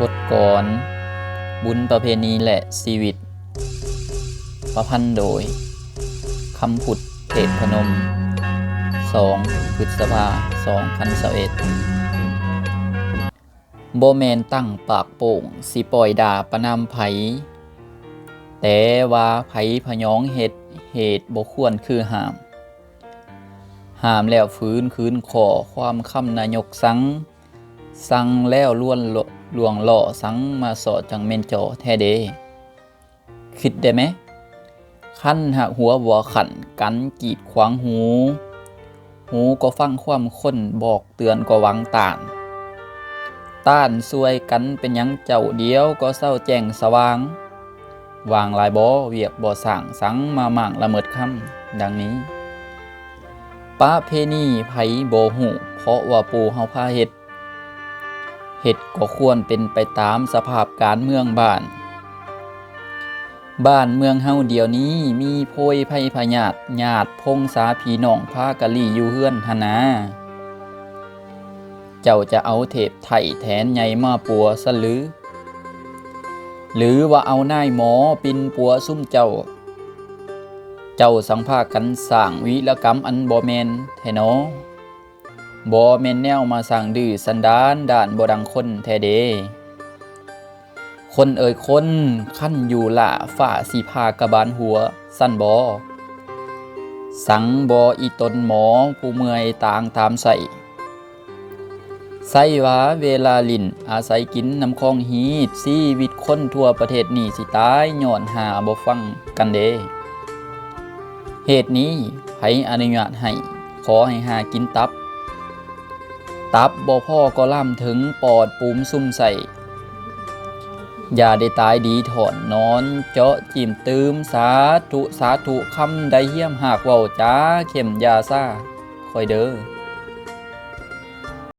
บทกรบุญประเพณีและชีวิต ประพันธ์โดยคำผุดเทพพนม 2 พฤษภา2021โบแมนตั้งปากโป่ง สิปล่อยด่าประนามไผ แต่ว่าไผพยองเฮ็ดเหตุบ่ควรคือหาม หามแล้วฟื้นคืนขอความคำนายกสัง สังแล้วล้วนโลลวงหล่อสังมาสอดจังเมนจอแท้เด คิดได้ไหมขั้นหักหัวบัวขันกันกีดขวางหู หูก็ฟังความค้นบอกเตือนก็หวังต่างต้านซวยกันเป็นยังเจ้าเดียวก็เศร้าแจ้งสว่าง วางลายบ่เวียกบ่อสั่งสังมาหมั่งละเมิดคำดังนี้ป้าเพณีไผโบหูเพราะว่าปูเฮาพาเฮ็ด เฮ็ดก็ควรเป็นไปตามสภาพการเมืองบ้าน บ้านเมืองเฮาเดียวนี้มีโพยภัยพญาตญาติพงษาพีน้องพากะลี่อยู่เฮือนหนาเจ้าจะเอาเทพไถ่แทนใหญ่มาปัวซะหรือ หรือว่าเอานายหมอปินปัวซุ่มเจ้า เจ้าสังภากันสร้างวิรกรรมอันบ่แมนแทนอ บ่แม่นแนวมาสร้างดื้อสันดานด่านบ่ดังคนแท้เด คนเอ่ยคนขั้นอยู่ละฝ่าสีพากระบาลหัว สั้นบอสังบออีตนหมอผู้เมื่อยต่างตามใส่ใส่วาเวลาลินอาศัยกินน้ำคองฮีดชีวิตคนทั่วประเทศนี่สิตายย้อนหาบ่ฟังกันเด เหตุนี้ไผอนุญาตให้ ขอให้หากินตับ ตับบ่พ่อก็ล่ำถึงปอดปูมซุ่มใส่อย่าได้ตายดีถอนนอน เจาะจิ้มตืมสาธุสาธุคำใดเยี่ยมหากเว้าจ้าเข็มยาซ่าคอยเด้อ